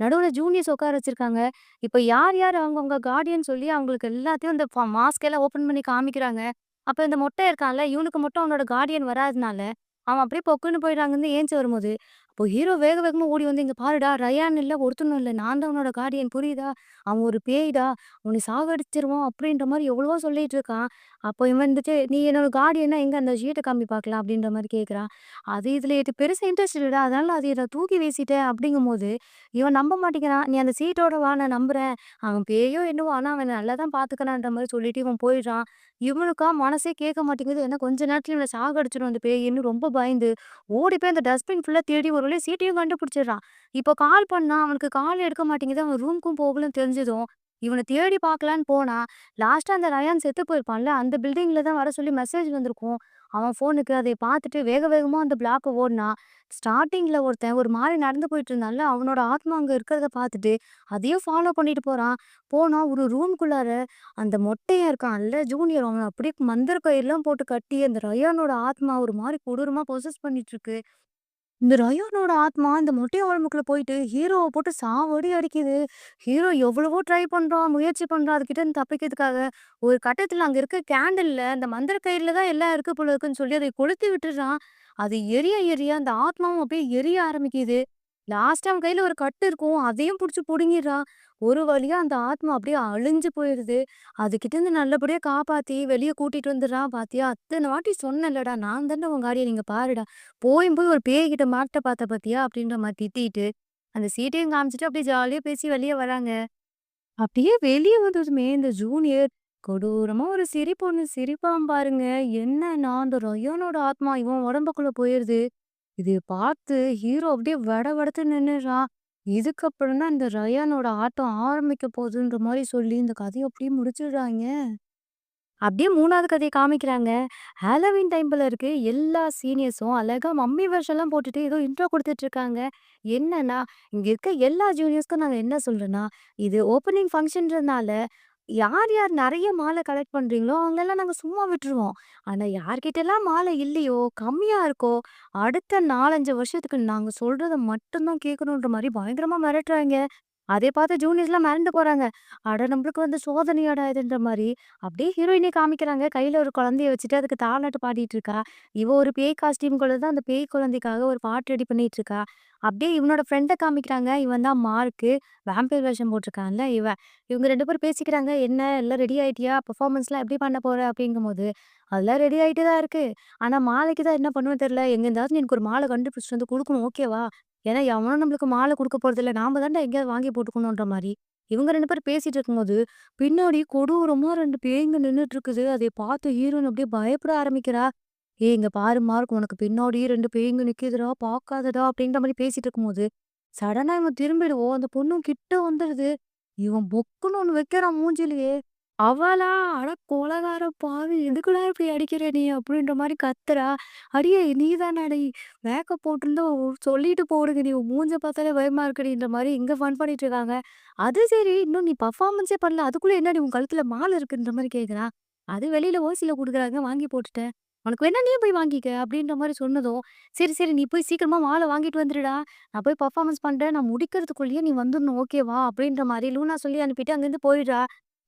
நடுவில் ஜூனியர்ஸ் உட்கார வச்சிருக்காங்க. இப்போ யார் யார் அவங்கவுங்க கார்டியன் சொல்லி அவங்களுக்கு எல்லாத்தையும் அந்த மாஸ்க் எல்லாம் ஓப்பன் பண்ணி காமிக்கிறாங்க. அப்ப இந்த மொட்டை இருக்கான்ல, இவனுக்கு மட்டும் அவனோட கார்டியன் வராதனால, அவன் அப்படியே பொக்குன்னு போயிட்டாங்கன்னு ஏஞ்சி வரும்போது, அப்போ ஹீரோ வேக வேகமா ஓடி வந்து, "இங்க பாருடா! ரயான் இல்ல, ஒருத்தனும் இல்ல. நான் தான் உன்னோட கார்டியன் புரியுதா? அவன் ஒரு பேய்டா! உன்னை சாகடிச்சுருவான்." அப்படின்ற மாதிரி எவ்வளவோ சொல்லிட்டு இருக்கான். அப்போ இவன் வந்துட்டு, "நீ என்னோட கார்டியனா எங்க அந்த ஷீட்டை காமி பார்க்கலாம்." அப்படின்ற மாதிரி கேட்குறான். அது இதுல எட்டு பெருசு இன்ட்ரெஸ்ட் இல்லடா. அதனால அதை இதை தூக்கி வீசிட்டேன் அப்படிங்கும்போது, இவன் நம்ப மாட்டேங்கிறான். "நீ அந்த சீட்டோட வா, நான் நம்புறேன். அவன் பேயோ என்னவோ, ஆனா அவன் நல்லா தான் பார்த்துக்கிறான்ற" மாதிரி சொல்லிட்டு இவன் போயிடுறான். இவனுக்கா மனசே கேட்க மாட்டேங்குது. ஏன்னா கொஞ்ச நேரத்துல இவனை சாகடிச்சிடும் அந்த பேயின்னு ரொம்ப பயந்து, ஓடி போய் அந்த டஸ்ட்பின் ஃபுல்லா தேடி ஒரு வழியா சீட்டையும் கண்டுபிடிச்சிடுறான். இப்போ கால் பண்ணா, அவனுக்கு கால் எடுக்க மாட்டேங்குது. அவன் ரூமுக்கும் போகலன்னு தெரிஞ்சதும், இவனை தேடி பார்க்கலான்னு போனா, லாஸ்ட்டாக அந்த ரயான் செத்து போயிருப்பான்ல, அந்த பில்டிங்ல தான் வர சொல்லி மெசேஜ் வந்திருக்கும். அவன் ஃபோனுக்கு. அதை பார்த்துட்டு வேக வேகமாக அந்த பிளாக்கை ஓடினா ஸ்டார்டிங்கில் ஒருத்தன் ஒரு மாதிரி நடந்து போயிட்டு இருந்தால அவனோட ஆத்மா அங்கே இருக்கிறத பார்த்துட்டு, அதையும் ஃபாலோ பண்ணிட்டு போகிறான் போனால் ஒரு ரூம்குள்ளார அந்த மொட்டையன் இருக்கான்ல ஜூனியர் அவன் அப்படியே மந்திர கயிறுலாம் போட்டு கட்டி, அந்த ரயானோட ஆத்மா ஒரு மாதிரி கொடூரமாக பொசஸ் பண்ணிட்டு இருக்கு. இந்த ரயோனோட ஆத்மா இந்த மொட்டை உடம்புக்குள்ள போயிட்டு ஹீரோவை போட்டு சாவடி அடிக்குது. ஹீரோ எவ்வளவோ ட்ரை பண்ணுறான் முயற்சி பண்ணுறான் அதுகிட்ட இருந்து தப்பிக்கிறதுக்காக. ஒரு கட்டத்துல அங்க இருக்க கேண்டில்ல அந்த மந்திர கயிறுல தான் எல்லாம் இருக்கு போல இருக்குன்னு சொல்லி அதை கொளுத்தி விட்டுடுறான். அது எரிய எரிய அந்த ஆத்மாவும் அப்படியே எரிய ஆரம்பிக்குது. லாஸ்ட் அவன் கையில ஒரு கட்டு இருக்கும். அதையும் பிடிச்சி பிடுங்கிடுறா ஒரு வழியா அந்த ஆத்மா அப்படியே அழிஞ்சு போயிருது. அதுகிட்டேருந்து நல்லபடியா காப்பாத்தி வெளியே கூட்டிட்டு வந்துடுறான். "பாத்தியா, அத்தனை வாட்டி சொன்னேன்லடா, நான் தானே உங்க ஆடியை நீங்க பாருடா. போயும் போய் ஒரு பேய்கிட்ட மாட்ட பார்த்த பாத்தியா?" அப்படின்ற மாதிரி திட்டிட்டு, அந்த சீட்டையும் காமிச்சிட்டு அப்படியே ஜாலியா பேசி வெளியே வராங்க. அப்படியே வெளியே வந்ததுமே இந்த ஜூனியர் கொடூரமா ஒரு சிரிப்பு ஒண்ணு சிரிப்பான் பாருங்க. என்னன்னா, அந்த ரயானோட ஆத்மா இவன் உடம்புக்குள்ள போயிருது. இது பார்த்து ஹீரோ அப்படியே வட வடத்து நின்றுறான் இதுக்கப்புறம் தான் இந்த ரயானோட ஆட்டம் ஆரம்பிக்க போகுதுன்ற மாதிரி சொல்லி இந்த கதையை அப்படியே முடிச்சிடுறாய்ங்க. அப்படியே மூணாவது கதையை காமிக்கிறாங்க. ஹாலோவின் டைம்ல இருக்கு. எல்லா சீனியர்ஸும் அழகா மம்மி வருஷம்லாம் போட்டுட்டு ஏதோ இன்ட்ரோ கொடுத்துட்டு இருக்காங்க. என்னன்னா, இங்க இருக்க எல்லா ஜூனியர்ஸ்க்கும் நாங்க என்ன சொல்றேன்னா இது ஓப்பனிங் ஃபங்க்ஷன்றதுனால யார் யார் நிறைய மாலை கலெக்ட் பண்றீங்களோ, அவங்களலாம் நாங்கள் சும்மா விட்டுருவோம். ஆனா யார்கிட்டலாம் மாலை இல்லையோ, கம்மியா இருக்கோ, அடுத்த 4, 5 வருஷத்துக்கு நாங்க சொல்கிறத மட்டும்தான் கேட்கணுன்ற மாதிரி பயங்கரமா மிரட்டுறாய்ங்க. அதே பார்த்து ஜூனியர்ஸ்லாம் மிரண்டு போறாங்க. அட நம்மளுக்கு வந்து சோதனையோட இதுன்ற மாதிரி அப்படியே ஹீரோயினே காமிக்கிறாங்க. கையில ஒரு குழந்தைய வச்சுட்டு அதுக்கு தாளாட்டு பாடிட்டு இருக்கா. இவ ஒரு பேய் காஸ்டியூம்குள்ள தான் அந்த பேய் குழந்தைக்காக ஒரு பாட்டு ரெடி பண்ணிட்டு இருக்கா. அப்படியே இவனோட ஃப்ரெண்டை காமிக்கிறாங்க. இவன் தான் மார்க்கு. வேம்பயர் வேஷம் போட்டிருக்கான்ல இவன். இவங்க ரெண்டு பேரும் பேசிக்கிறாங்க. "என்ன எல்லாம் ரெடி ஆயிட்டியா? பெர்ஃபார்மன்ஸ்லாம் எப்படி பண்ண போற?" அப்படிங்கும்போது, "அதெல்லாம் ரெடி ஆகிட்டு தான் இருக்கு. ஆனால் மாலைக்கு தான் என்ன பண்ணுவேன்னு தெரியல. எங்கேருந்தாவது எனக்கு ஒரு மாலை கண்டுபிடிச்சிட்டு வந்து கொடுக்கணும் ஓகேவா? ஏன்னா எவனும் நம்மளுக்கு மாலை கொடுக்க போறதில்ல. நாம தான்டா எங்கேயாவது வாங்கி போட்டுக்கணுன்ற" மாதிரி இவங்க ரெண்டு பேரும் பேசிட்டு இருக்கும்போது, பின்னாடி கொடூரமா ரெண்டு பேய்ங்க நின்னுட்டு இருக்குது. அதை பார்த்து ஹீரோன் அப்படியே பயப்பட ஆரம்பிக்கிறா. "ஏய் இங்க பாரு மார்க், உனக்கு பின்னாடி ரெண்டு பேய்ங்க நிக்குதுடா, பார்க்காதடா" அப்படின்ற மாதிரி பேசிட்டு இருக்கும்போது, சடனா இவன் திரும்பிடுவோம் அந்த பொண்ணும் கிட்ட வந்துருது. இவன் பொக்குன்னு ஒன்னு வைக்கிறான் மூஞ்சிலேயே அவளா, "அட கொலகார பாவி! எதுக்குடா இப்படி அடிக்கிற நீ?" அப்படின்ற மாரி கத்துறா. "அடியே நீ தானாடி? மேக்கப் போட்டிருந்தா சொல்லிட்டு போடுங்க. நீ உன் மூஞ்ச பார்த்தாலே பயமா இருக்குடின்ற" மாரி இங்க ஃபன் பண்ணிட்டு இருக்காங்க. அது சரி, இன்னும் நீ பெர்ஃபார்மன்ஸே பண்ணல. அதுக்குள்ள என்னடி உன் கழுத்துல மாலை இருக்குன்ற மாரி கேட்குறான். "அது வெளியில ஓசில குடுக்குறாங்க. வாங்கி போட்டுட்டேன். உனக்கு வேணா நீயே போய் வாங்கிக்க" அப்படின்ற மாரி சொன்னதும், "சரி, சரி நீ போய் சீக்கிரமா மாலை வாங்கிட்டு வந்துருடா. நான் போய் பெர்ஃபார்மன்ஸ் பண்றேன். நான் முடிக்கிறதுக்குள்ளேயே நீ வந்துடணும். ஓகேவா?" அப்படின்ற மாரி லூனா சொல்லி அனுப்பிட்டு அங்கேருந்து போயிடுறா.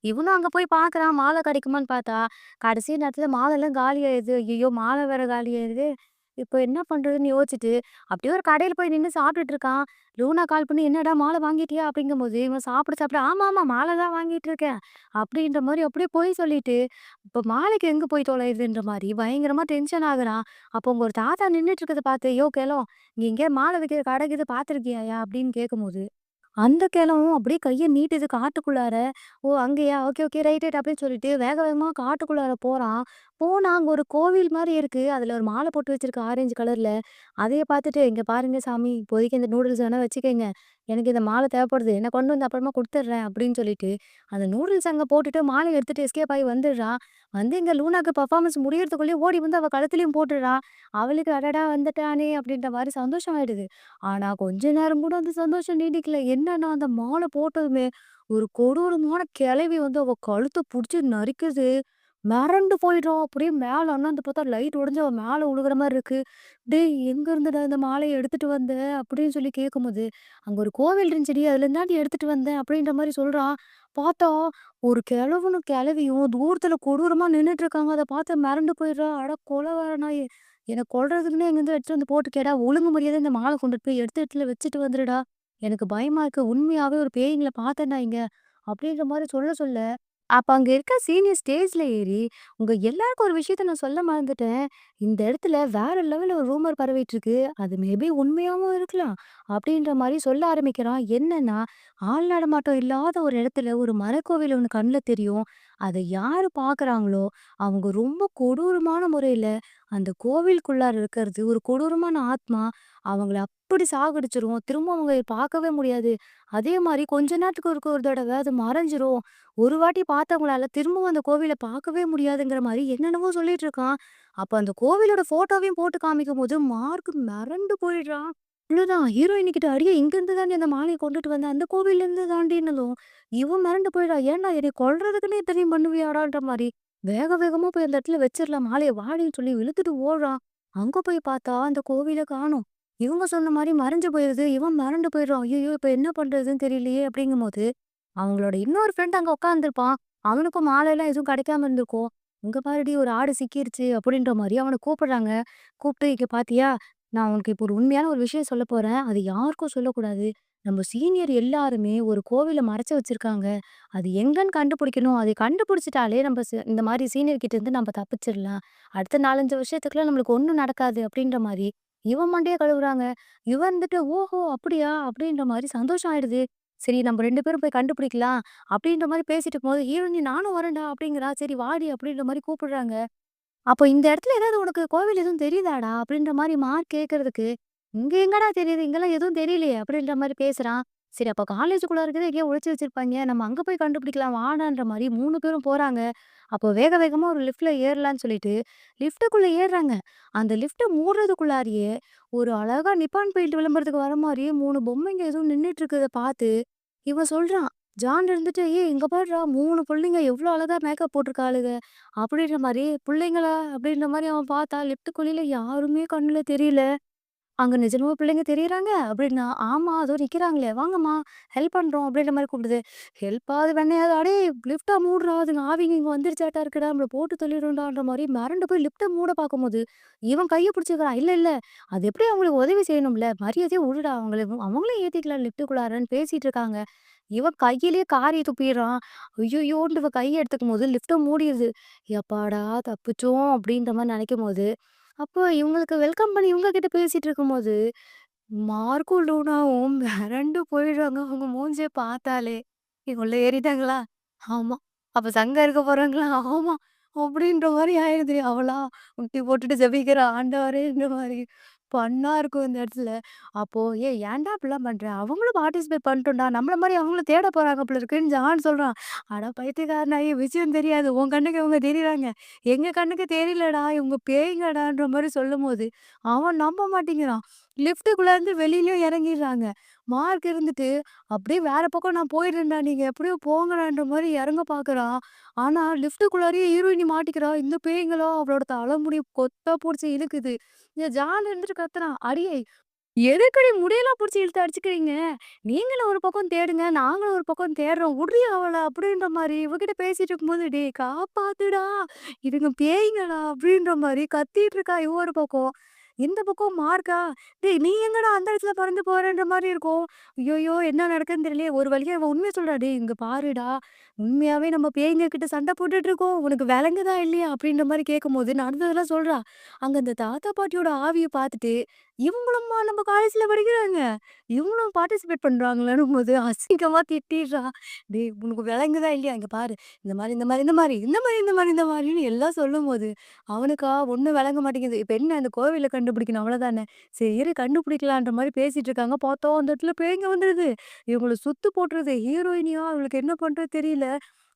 இவனும் அங்க போய் பார்க்குறான். மாலை கிடைக்குமான்னு பார்த்தா, கடைசி நேரத்துல மாலைலாம் ஆயிடுது ஐயோ மாலை வேற காலியாயிருதே! இப்போ என்ன பண்றதுன்னு யோசிச்சுட்டு, அப்படியே ஒரு கடையில் போய் நின்று சாப்பிட்டுட்டு இருக்கான். லூனா கால் பண்ணி, "என்னடா மாலை வாங்கிட்டியா?" அப்படிங்கும்போது, இவன் சாப்பிட சாப்பிட, "ஆமா, ஆமா மாலை தான் வாங்கிட்டு இருக்கேன்." அப்படின்ற மாதிரி அப்படியே போய் சொல்லிட்டு, இப்போ மாலைக்கு எங்க போய் தொலையுதுன்ற மாதிரி பயங்கரமா டென்ஷன் ஆகுறான். அப்போ உங்கள் ஒரு தாத்தா நின்றுட்டு இருக்கிறத பார்த்து, ஐயோ கேளோ நீ எங்கேயாவது மாலை வைக்கிற கடை இது பார்த்துருக்கியாயா?" அப்படின்னு கேட்கும்போது, அந்த கிழவன் அப்படியே கையை நீட்டுது காட்டுக்குள்ளார. "ஓ! அங்கேயா ஓகே, ஓகே. Right, right." அப்படின்னு சொல்லிட்டு வேக வேகமா காட்டுக்குள்ளார போறான். போனா அங்க ஒரு கோவில் மாரி இருக்கு. அதுல ஒரு மாலை போட்டு வச்சிருக்கு ஆரஞ்சு கலர்ல. அதைய பார்த்துட்டு, "இங்க பாருங்க சாமி, இப்போதைக்கு இந்த நூடுல்ஸ் வேணா வச்சுக்கங்க. எனக்கு இந்த மாலை தேவைப்படுது. நான் கொண்டு வந்து அப்புறமா கொடுத்துட்றேன் அப்படின்னு சொல்லிட்டு, அந்த நூடுல்ஸ் அங்க போட்டுட்டு மாலைய எடுத்துட்டு எஸ்கேப் ஆயி வந்துடுறான். வந்து இங்க லூனாக்கு பெர்ஃபார்மன்ஸ் முடியறதுக்குள்ளயே ஓடி வந்து அவ கழுத்துலயும் போட்டுடுறான். அவளுக்கு "அடடா! வந்துட்டானே!" அப்படின்ற மாரி சந்தோஷம் ஆயிடுது. ஆனா கொஞ்ச நேரம் கூட அந்த சந்தோஷம் நீடிக்கல. என்னன்னா, அந்த மாலை போட்டதுமே, ஒரு கொடூரமான கிளவி வந்து அவ கழுத்த புடிச்சு நறுக்குது. மிரண்டு போயிடுறோம். அப்படியே மேல அண்ணாந்து பார்த்தா லைட் உடைஞ்சு அவன் மேல உழுகிற மாதிரி இருக்கு. "டேய் எங்க இருந்துடா இந்த மாலையை எடுத்துட்டு வந்த?" அப்படின்னு சொல்லி கேட்கும்போது, "அங்க ஒரு கோவில் இருந்துச்சுடி. அதுல இருந்தாண்டி எடுத்துட்டு வந்தேன்." அப்படின்ற மாதிரி சொல்றான். பார்த்தா, ஒரு கிழவனும் கிழவியும் தூரத்துல கொடூரமா நின்றுட்டு இருக்காங்க. அதை பார்த்து மிரண்டு போயிடுறா. "அட கொலகார நாயே! என்ன கொல்றதுக்குன்னே இங்கேருந்து எடுத்துட்டு வந்து போட்டு கேடா ஒழுங்கு மரியாதை இந்த மாலை கொண்டுட்டு போய் எடுத்து இடத்துல வச்சுட்டு வந்துடுடா. எனக்கு பயமா இருக்கு. உண்மையாவே ஒரு பேய்ங்கள பார்த்தேன்டா இங்க." அப்படின்ற மாதிரி சொல்ல சொல்ல, அப்ப அங்க இருக்க சீனியர் ஸ்டேஜ்ல ஏறி, "உங்க எல்லாருக்கும் ஒரு விஷயத்த நான் சொல்ல மறந்துட்டேன். இந்த இடத்துல வேற லெவல்ல ஒரு ரூமர் பரவிட்டு இருக்கு. அது மேபி உண்மையாவும் இருக்கலாம்." அப்படின்ற மாரி சொல்ல ஆரம்பிக்கிறான். என்னன்னா, ஆள் நடமாட்டம் இல்லாத ஒரு இடத்துல ஒரு மரக்கோவில் ஒண்ணு கண்ணுல தெரியும். அதை யாரு பார்க்குறாங்களோ, அவங்க ரொம்ப கொடூரமான முறையில அந்த கோவிலுக்குள்ளார இருக்கிறது ஒரு கொடூரமான ஆத்மா, அவங்கள அப்படி சாகடிச்சிருவோம் திரும்ப அவங்க பார்க்கவே முடியாது. அதே மாதிரி கொஞ்ச நேரத்துக்கு ஒருக்க ஒரு தடவை அது மறைஞ்சிரும். ஒரு வாட்டி பார்த்தவங்களால திரும்பவும் அந்த கோவிலை பார்க்கவே முடியாதுங்கிற மாதிரி என்னென்னவோ சொல்லிட்டு இருக்கான். அப்ப அந்த கோவிலோட ஃபோட்டோவையும் போட்டு காமிக்கும்போது, மார்க் மிரண்டு போயிடுறான். இவ்வளோதான் ஹீரோயினிக்கிட்ட "அடியே இங்கேருந்து தாண்டி அந்த மாலையை கொண்டுட்டு வந்தேன். அந்த கோவில்லேருந்து தாண்டின்னதும்" இவன் மிரண்டு போயிடா "ஏன்டா என்னை கொள்றதுக்குன்னே இத்தனையும் பண்ணுவியாடான்ற" மாதிரி வேக வேகமா போய் அந்த இடத்துல வச்சிரலாம் மாலைய வாடின்னு சொல்லி இழுத்துட்டு ஓடுறான். அங்க போய் பார்த்தா அந்த கோவில காணும் இவங்க சொன்ன மாதிரி மறைஞ்சு போயிருது. இவன் மிரண்டு போயிடுறான். ஐயோ இப்ப என்ன பண்றதுன்னு தெரியலையே! அப்படிங்கும்போது, அவங்களோட இன்னொரு ஃப்ரெண்ட் அங்க உட்காந்துருப்பான். அவனுக்கும் மாலையெல்லாம் எதுவும் கிடைக்காம இருந்திருக்கும். "இங்க பாருடி ஒரு ஆடு சிக்கிருச்சு" அப்படின்ற மாதிரி அவன கூப்பிடுறாங்க. கூப்பிட்டு, "இங்க பாத்தியா? நான் உனக்கு இப்போ ஒரு உண்மையான ஒரு விஷயம் சொல்லப் போறேன். அது யாருக்கும் சொல்லக்கூடாது. நம்ம சீனியர் எல்லாருமே ஒரு கோவில மறைச்சு வச்சிருக்காங்க. அது எங்கன்னு கண்டுபிடிக்கணும். அதை கண்டுபிடிச்சிட்டாலே நம்ம சி இந்த மாதிரி சீனியர் கிட்ட இருந்து நம்ம தப்பிச்சிடலாம். அடுத்த 4, 5 வருஷத்துக்குலாம் நம்மளுக்கு ஒண்ணும் நடக்காது." அப்படின்ற மாரி இவன் மண்டைய கழுவுறாங்க. இவன் இருந்துட்டு "ஓஹோ! அப்படியா?" அப்படின்ற மாரி சந்தோஷம் ஆயிடுது. சரி நம்ம 2 பேரும் போய் கண்டுபிடிக்கலாம். அப்படின்ற மாரி பேசிட்டு இருக்கும்போது, ஹீரோயினி "நானும் வரேன்டா" அப்படிங்கிறா. சரி வாடி அப்படின்ற மாரி கூப்பிடுறாங்க. அப்போ இந்த இடத்துல ஏதாவது உனக்கு கோவில் எதுவும் தெரியுதாடா? அப்படின்ற மாதிரி மார்க் கேட்கறதுக்கு, "இங்க எங்கடா தெரியுது? இங்கெல்லாம் எதுவும் தெரியலையே!" அப்படின்ற மாதிரி பேசுறான். சரி அப்ப காலேஜுக்குள்ள இருக்கிறது எங்கேயோ ஒழிச்சு வச்சிருப்பாங்க நம்ம அங்க போய் கண்டுபிடிக்கலாம் வாடான்ற மாதிரி மூணு பேரும் போறாங்க. அப்போ வேக வேகமா ஒரு லிஃப்ட்ல ஏறலான்னு சொல்லிட்டு, லிஃப்ட்டுக்குள்ளே ஏறுறாங்க. அந்த லிஃப்ட்டை மூடுறதுக்குள்ளாரியே ஒரு அழகா நிப்பான் பெயிண்ட் விளம்பரத்துக்கு வர மாதிரி மூணு பொம்மைங்க எதுவும் நின்றுட்டு இருக்கிறத பார்த்து, இவன் சொல்றான். ஜான் இருந்துட்டு, "ஏய் இங்க பாடுறா மூணு பிள்ளைங்க எவ்வளோ அழகா மேக்கப் போட்டிருக்காளுக." அப்படின்ற மாதிரி பிள்ளைங்களா அப்படின்ற மாதிரி அவன் பார்த்தா, லிஃப்ட்டுக்குள்ளேல யாருமே கண்ணில் தெரியல. "அங்க நிஜமா பிள்ளைங்க தெரியறாங்க?" அப்படின்னா, "ஆமா அதோ நிக்கிறாங்களே, வாங்கம்மா ஹெல்ப் பண்றோம்." அப்படின்ற மாரி கூப்பிடுது. ஹெல்ப்பாவது வெண்ணையாவது, "அடேய் லிஃப்ட்ட மூடுறா, அதுங்க ஆவிங்க இங்க வந்துருச்சாட்டா இருக்குடா, நம்மள போட்டு தள்ளிடும்டான்ற" மாரி மிரண்டு போய் லிஃப்ட்ட மூட பார்க்கும்போது, இவன் கைய பிடிச்சுக்கிறான். "இல்ல, இல்ல அது எப்படி அவங்களுக்கு உதவி செய்யணும்ல, மரியாதையா விடுடா அவங்கள, அவங்களே ஏத்திக்கலாம் லிஃப்ட்டுக்குள்ளாரன்னு" பேசிட்டு இருக்காங்க. இவன் கையிலேயே காரிய துப்பிடுறான். ஐய்யய்யோன்ட்டு இவ கைய எடுத்துக்கும்போது லிஃப்ட்ட மூடிருது. "எப்பாடா தப்பிச்சோம்" அப்படின்ற மாரி நெனைக்கும்போது, அப்போ இவங்களுக்கு வெல்கம் பண்ணி இவங்க கிட்ட பேசிட்டு இருக்கும்போது, மார்க்கும், லூனாவும் மிரண்டு போயிடுறாங்க. அவங்க மூஞ்சிய பார்த்தாலே. "இவங்கள ஏறிட்டாங்களா?" "ஆமா." "அப்ப சங்கம் இருக்க போறாங்களா?" "ஆமா." அப்படின்ற மாரி ஆயிடுது. அவளா முட்டி போட்டுட்டு ஜெபிக்கிறா, "ஆண்டவரேன்ற" மாரி. ஃபன்னா இருக்கும் இந்த இடத்துல. அப்போ, "ஏய் ஏன்டா இப்படிலாம் பண்ற? அவங்களும் பார்ட்டிசிபேட் பண்ணட்டும்டா. நம்மள மாரி அவங்களும் தேட போறாங்க போல இருக்குன்னு" ஜான் சொல்றான். "அட பைத்தியக்காரனாயி விஷயம் தெரியாது. உன் கண்ணுக்கு இவங்க தெரியறாங்க. எங்க கண்ணுக்கு தெரியலடா. இவங்க பேய்ங்கடான்ற" மாரி சொல்லும்போது, அவன் நம்ப மாட்டேங்கிறான். லிஃப்ட்டுக்குள்ள இருந்து வெளியிலயும் இறங்கிடுறாங்க. மார்க் இருந்துட்டு, "அப்படியே வேற பக்கம் நான் போயிடுறேன்டா. நீங்க எப்படியோ போங்கடான்ற" மாதிரி இறங்க பார்க்குறான். ஆனா லிஃப்ட்டுக்குள்ளாரயே ஹீரோயினி மாட்டிக்கிறா. இந்த பேய்ங்களோ அவளோட தலைமுடி கொத்த பிடிச்சி இழுக்குது. இந்த ஜான் இருந்துட்டு கத்துறான். அடியை எதுக்குடி முடியெல்லாம் பிடிச்சி இழுத்து அடிச்சுக்கிறீங்க? நீங்களும் ஒரு பக்கம் தேடுங்க. நாங்களும் ஒரு பக்கம் தேடுறோம். உடறி அவளை அப்படின்ற மாதிரி இவகிட்ட பேசிட்டு இருக்கும்போது, "டேய் காப்பாத்துடா! இதுங்க பேய்ங்களா அப்படின்ற மாதிரி கத்திட்டு இருக்கா இவ ஒரு பக்கம். இந்த பக்கம் மார்க்கா, "டேய் நீ எங்கடா அந்த இடத்துல பறந்து போறேன்ற மாதிரி இருக்கும். ஐயோயோ என்ன நடக்குதுன்னு தெரியலையே! ஒரு வழியா இவன் உண்மையை சொல்றா, டே இங்க பாருடா, உண்மையாவே நம்ம பேய்ங்க கிட்ட சண்டை போட்டுட்டு இருக்கோம். உனக்கு விளங்குதா இல்லையா?" அப்படின்ற மாரி கேட்கும்போது நடந்ததெல்லாம் சொல்றா. அங்க அந்த தாத்தா, பாட்டியோட ஆவிய பார்த்துட்டு, இவங்களும் நம்ம காலேஜ்ல படிக்கிறாங்க. இவங்களும் பார்ட்டிசிபேட் பண்றாங்களான்னும்போது அசிங்கமா திட்டிடுறா "டேய் உனக்கு விளங்குதா இல்லையா? இங்க பாரு. இந்த மாதிரி இந்த மாதிரி இந்த மாதிரி இந்த மாதிரி இந்த மாதிரி இந்த மாதிரின்னு எல்லாம் சொல்லும்போது, அவனுக்கா ஒன்றும் விளங்க மாட்டேங்குது. இப்ப என்ன அந்த கோவில கண்டுபிடிக்கணும் அவ்வளோதானே. சரி இரு கண்டுபிடிக்கலான்ற மாதிரி பேசிட்டு இருக்காங்க. பார்த்தோம் அந்த இடத்துல பேங்க வந்துருது. இவங்கள சுத்து போட்டுருது. ஹீரோயினியா அவளுக்கு என்ன பண்றது தெரியல.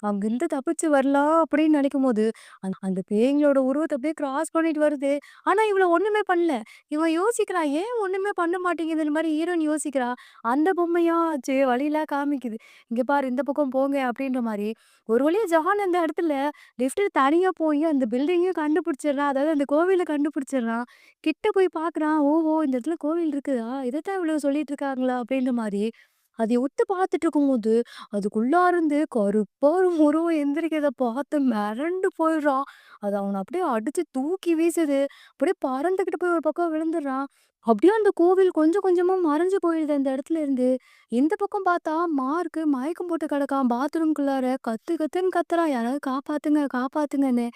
அங்கிருந்து தப்பிச்சு வரலாம் அப்படின்னு நினைக்கும் போது அந்த பேய்களோட உருவத்தை அப்படியே கிராஸ் பண்ணிட்டு வருது. ஆனா இவள ஒண்ணுமே பண்ணல. இவன் யோசிக்கிறான், ஏன் ஒண்ணுமே பண்ண மாட்டேங்குது இந்த மாதிரி ஹீரோயின் யோசிக்கிறா. அந்த பொம்மையா ஆச்சு வழியெல்லாம் காமிக்குது. "இங்க பாரு இந்த பக்கம் போங்க" அப்படின்ற மாதிரி ஒரு வழியா ஜஹான் அந்த இடத்துல லிஃப்ட்ல தனியா போய் அந்த பில்டிங்கையும் கண்டுபிடிச்சிடுறான். அதாவது அந்த கோவில கண்டுபிடிச்சிடுறான். கிட்ட போய் பார்க்குறான். ஓஹோ! இந்த இடத்துல கோவில் இருக்குதா? இதைத்தான் இவ்வளோ சொல்லிட்டு இருக்காங்களா? அப்படின்ற மாதிரி அதை ஒத்து பார்த்துட்டு இருக்கும்போது, அதுக்குள்ளா இருந்து கருப்பா ஒரு உருவம் எந்திரிக்கிறத பார்த்து மிரண்டு போயிடுறான். அது அவனை அப்படியே அடிச்சு தூக்கி வீசுது. அப்படியே பறந்துக்கிட்டு போய் ஒரு பக்கம் விழுந்துடுறான். அப்படியே அந்த கோவில் கொஞ்சம் கொஞ்சமா மறைஞ்சு போயிடுது அந்த இடத்துல இருந்து. இந்த பக்கம் பார்த்தா மார்க்கு மயக்கம் போட்டு கிடக்கான் பாத்ரூம்குள்ளார. கத்து கத்துன்னு கத்துறான். யாராவது காப்பாத்துங்க, காப்பாத்துங்கன்னு.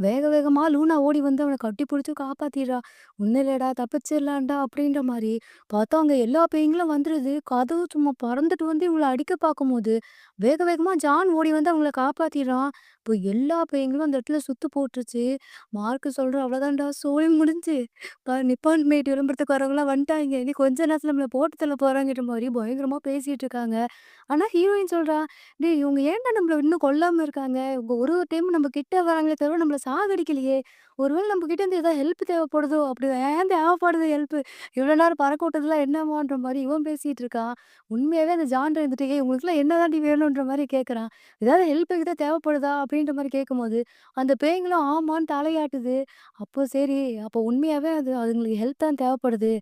வேக வேகமா லூனா ஓடி வந்து அவனை கட்டி பிடிச்சி காப்பாத்திடுறா இல்லடா தப்பிச்சிடலான்டா அப்படின்ற மாதிரி பார்த்தா அங்க எல்லா பேயங்களும் வந்துருது. கதவு சும்மா பறந்துட்டு வந்து இவங்கள அடிக்க பார்க்கும்போது, வேக வேகமா ஜான் ஓடி வந்து அவங்கள காப்பாத்திடுறான் இப்போ எல்லா பேய்ங்களும் அந்த இடத்துல சுத்து போட்டுருச்சு. மார்க் சொல்றான், "அவ்வளோதான்டா சோழி முடிஞ்சு பாரு நிப்பான் மேட் விளம்பரத்துக்கு வரவங்களாம் வந்துட்டாய்ங்க. இனி கொஞ்ச நேரத்துல நம்மளை போட்டு தள்ள போறாங்கன்ற" மாதிரி பயங்கரமா பேசிட்டு இருக்காங்க. ஆனா ஹீரோயின் சொல்றா, "டேய் இவங்க ஏன்டா நம்மள இன்னும் கொல்லாம இருக்காங்க? இவங்க ஒரு ஒரு டைம் நம்ம கிட்ட வராங்களே தவிர நம்மள சாகடிக்கலையே! ஒருவேளை நம்ம கிட்ட இருந்து ஏதாவது ஹெல்ப் தேவைப்படுதோ? அப்படி ஏன் தேவைப்படுது ஹெல்ப்? இவ்வளோ நேரம் பறக்கோட்டதுலாம் என்னமான்ற என்னவான்ற" இவன் பேசிட்டு இருக்கான். உண்மையாவே அந்த ஜான் இருந்துட்டு, உங்களுக்குலாம் என்ன தாண்டி வேணுன்ற" மாதிரி கேட்குறான். "ஏதாவது ஹெல்ப் கிட்ட தேவைப்படுதா?" அப்படின்ற மாதிரி கேட்கும்போது, அந்த பேய்ங்களும் ஆமான்னு தலையாட்டுது. அப்போ சரி, அப்போ உண்மையாவே அது அதுங்களுக்கு ஹெல்ப் தான் தேவைப்படுது.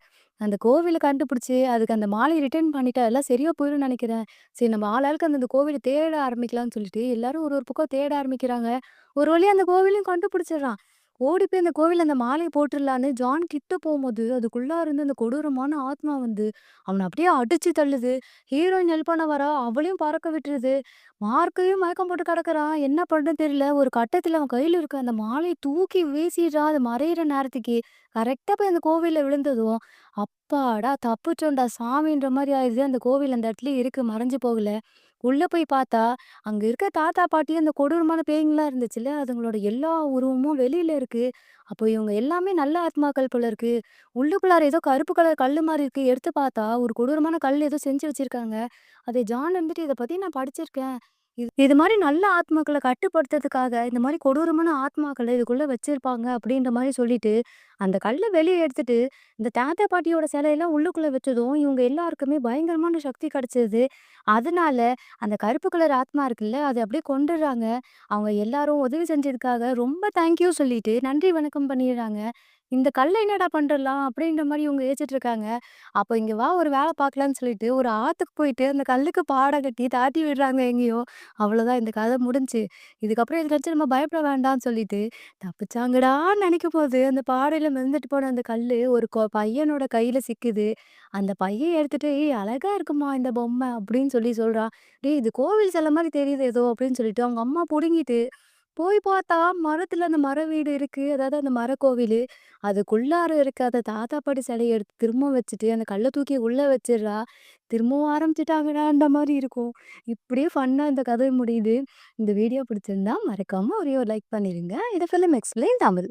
அந்த கோவிலை கண்டுபிடிச்சு, அதுக்கு அந்த மாலையை ரிட்டர்ன் பண்ணிட்டா எல்லாம் சரியா போயிரும்னு நினைக்கிறேன் சரி நம்ம ஆளாளுக்கு அந்தந்த கோவிலை தேட ஆரம்பிக்கலாம்னு சொல்லிட்டு, எல்லாரும் ஒரு ஒரு பக்கம் தேட ஆரம்பிக்கிறாங்க. ஒரு வழியா அந்த கோவிலையும் கண்டுபிடிச்சிடுறான். ஓடி போய் அந்த கோவில் அந்த மாலையை போட்டுடலான்னு ஜான் கிட்ட போகும்போது அதுக்குள்ளா இருந்து அந்த கொடூரமான ஆத்மா வந்து, அவனை அப்படியே அடிச்சு தள்ளுது. ஹீரோயின் ஹெல்ப் பண்ண வரா, அவளையும் பறக்க விட்டுருது. மார்க்கையும் மயக்கம் போட்டு கிடக்குறான். என்ன பண்றதுன்னு தெரியல. ஒரு கட்டத்துல அவன் கையில இருக்க அந்த மாலையை தூக்கி வீசிடுறான். அது மறையிற நேரத்துக்கு. கரெக்டாக போய் அந்த கோவிலில் விழுந்ததும், அப்பாடா! தப்பிச்சோம்டா சாமின்ற மாதிரி ஆயிடுது. அந்த கோவில் அந்த இடத்துல இருக்கு. மறைஞ்சு போகல. உள்ள போய் பார்த்தா, அங்க இருக்க தாத்தா, பாட்டி அந்த கொடூரமான பேய்ங்கலாம் இருந்துச்சுல்ல, அதுங்களோட எல்லா உருவமும் வெளியில இருக்கு. அப்போ இவங்க எல்லாமே நல்ல ஆத்மாக்கள் போல இருக்கு. உள்ளுக்குள்ளார ஏதோ கருப்பு கலர் கல் மாதிரி இருக்கு. எடுத்து பார்த்தா, ஒரு கொடூரமான கல் ஏதோ செஞ்சு வச்சிருக்காங்க. அதை ஜான் இருந்துட்டு, இதை பத்தி நான் படிச்சிருக்கேன். இது இது மாதிரி நல்ல ஆத்மாக்களை கட்டுப்படுத்துறதுக்காக, இந்த மாதிரி கொடூரமான ஆத்மாக்களை இதுக்குள்ள வச்சிருப்பாங்க." அப்படின்ற மாதிரி சொல்லிட்டு, அந்த கல்லை வெளியே எடுத்துட்டு, இந்த தாத்தா, பாட்டியோட சிலையெல்லாம் உள்ளுக்குள்ள வச்சதும், இவங்க எல்லாருக்குமே பயங்கரமான சக்தி கிடைச்சது. அதனால அந்த கருப்பு கலர் ஆத்மா இருக்குல்ல, அதை அப்படியே கொண்டுடுறாங்க அவங்க எல்லாரும் உதவி செஞ்சதுக்காக ரொம்ப தேங்க் யூ சொல்லிட்டு, நன்றி வணக்கம் பண்ணிடுறாங்க. இந்த கல்லை என்னடா பண்ணுறலாம் அப்படின்ற மாதிரி இவங்க ஏச்சிட்டு இருக்காங்க. அப்போ இங்கே வா ஒரு வேலை பார்க்கலான்னு சொல்லிட்டு, ஒரு ஆற்றுக்கு போயிட்டு அந்த கல்லுக்கு பாடம் கட்டி தாட்டி விடுறாங்க எங்கேயோ. அவ்வளோதான் இந்த கதை முடிஞ்சுச்சு. இதுக்கப்புறம் இதுலருந்து நம்ம பயப்பட வேண்டாம்னு சொல்லிட்டு, தப்பிச்சாங்கடான்னு நினைக்கும் போது அந்த பாறையில மிதந்துட்டு போன அந்த கல் ஒரு கொ பையனோட கையில் சிக்குது. அந்த பையன் எடுத்துட்டு, "ஏய் அழகா இருக்குமா இந்த பொம்மை" அப்படின்னு சொல்லி சொல்கிறான் "டேய் இது கோவில் செல்ல மாதிரி தெரியுது ஏதோ" அப்படின்னு சொல்லிட்டு அவங்க அம்மா பிடுங்கிட்டு போய் பார்த்தா மரத்தில் அந்த மர வீடு இருக்குது அதாவது அந்த மரக்கோவில் அதுக்குள்ளார இருக்க அந்த தாத்தா, பாட்டி சிலையை எடுத்து திரும்ப வச்சுட்டு, அந்த கல்லை தூக்கி உள்ளே வச்சிடுறா திரும்பவும் ஆரம்பிச்சுட்டாங்கடான்ற மாதிரி இருக்கும். இப்படியே ஃபன்னாக இந்த கதை முடியுது. இந்த வீடியோ பிடிச்சிருந்தா மறக்காமல் ஒரே ஒரு லைக் பண்ணிடுங்க இது ஃபிலிம் எக்ஸ்பிளைன் தமிழ்.